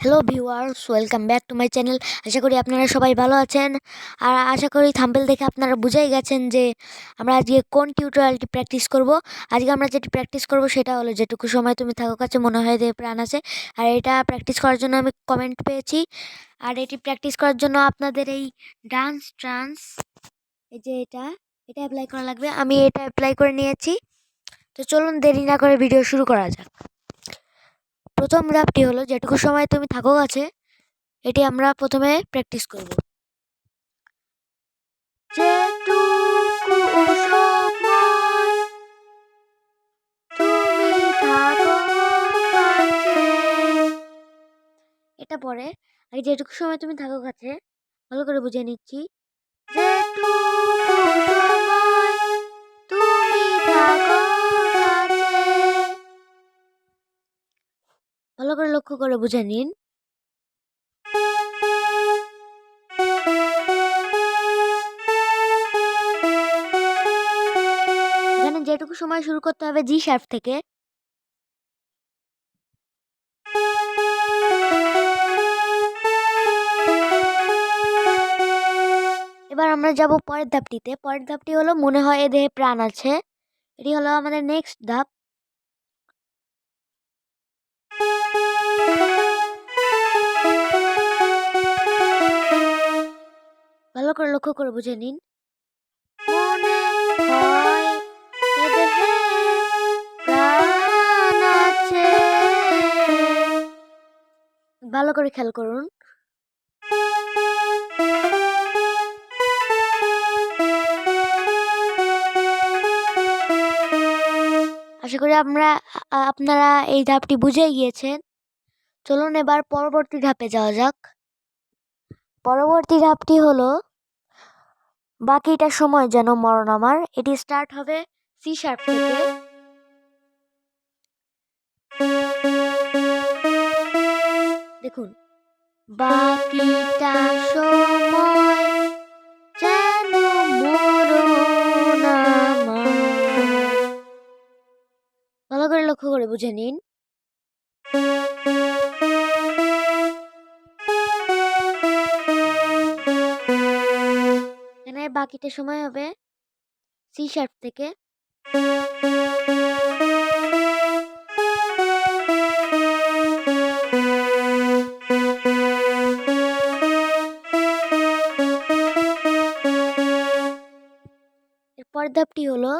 Hello viewers welcome back to my channel আশা করি আপনারা সবাই ভালো আছেন। আর আশা করি থাম্বেল দেখে আপনারা বুঝেই গেছেন যে আমরা আজকে কোন টিউটোরিয়ালটি প্র্যাকটিস করব। আজকে আমরা যেটি প্র্যাকটিস করব সেটা হলো যেটুকু সময় তুমি থাকো কাছে মনে হয় যে প্রাণ আছে। আর এটা প্র্যাকটিস করার জন্য আমি কমেন্ট পেয়েছি। আর এটি প্র্যাকটিস করার জন্য আপনাদের এই ডান্স ট্রান্স এই যে এটা এটা অ্যাপ্লাই করা লাগবে। আমি এটা অ্যাপ্লাই করে নিয়েছি। তো চলুন দেরি না করে ভিডিও শুরু করা যাক। প্রথম ধাপটি হলো যেটুকু সময় তুমি থাকো আছে এটি আমরা প্রথমে প্র্যাকটিস করব। এটা পরে আগে যেটুকু সময় তুমি থাকো কাছে, ভালো করে বুঝে নিচ্ছি। তুমি থাকো ভালো করে লক্ষ্য করে বুঝে নিন। এখানে যেটুকু সময় শুরু করতে হবে জি শার্প থেকে। এবার আমরা যাব পরের ধাপটিতে। পরের ধাপটি হলো মনে হয় এ দেহে প্রাণ আছে। এটি হলো আমাদের নেক্সট ধাপ। ভালো করে লক্ষ্য করে বুঝে নিন। ভালো করে খেয়াল করুন। আশা করি আমরা আপনারা এই ধাপটি বুঝে গিয়েছেন। চলুন এবার পরবর্তী ধাপে যাওয়া যাক। পরবর্তী ধাপটি হলো, বাকিটা সময় যেন মরণ আমার। এটি স্টার্ট হবে সি শার্প থেকে। দেখুন, বাকিটা সময় লক্ষ্য করে বুঝে নিন। এখানে বাকিটা সময় হবে সি শার্প থেকে। এরপর ধাপটি হলো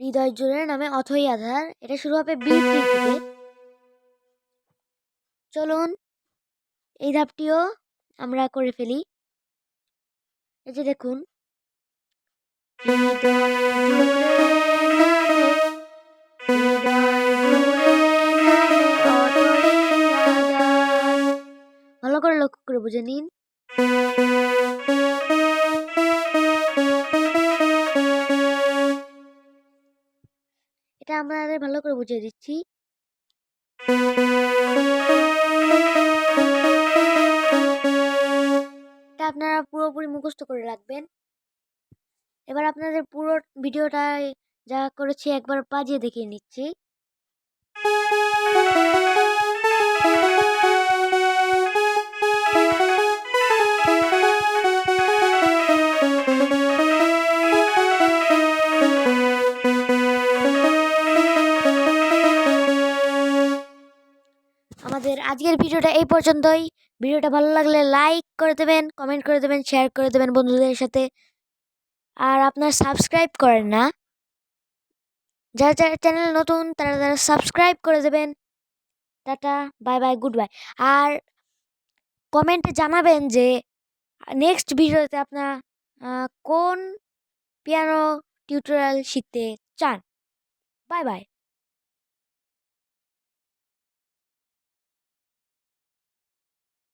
হৃদয় জোরের নামে অথই আধার। এটা শুরু হবে বি চলুন, এই ধাপটিও আমরা করে ফেলি। এই যে দেখুন। ভালো করে লক্ষ্য করে বুঝে নিন। এটা তাদের ভালো করে বুঝিয়ে দিচ্ছি। এটা আপনারা পুরোপুরি মুখস্থ করে রাখবেন। এবার আপনাদের পুরো ভিডিওটায় যা করেছি একবার বাজিয়ে দেখিয়ে নিচ্ছি। আমাদের আজকের ভিডিওটা এই পর্যন্তই। ভিডিওটা ভালো লাগলে লাইক করে দেবেন কমেন্ট করে দেবেন শেয়ার করে দেবেন বন্ধুদের সাথে। আর আপনার সাবস্ক্রাইব করেন না, যারা যারা চ্যানেল নতুন, তারা তারা সাবস্ক্রাইব করে দেবেন। Tata bye bye good bye আর কমেন্টে জানাবেন যে নেক্সট ভিডিওতে আপনার কোন পিয়ানো টিউটোরিয়াল শিখতে চান। Bye bye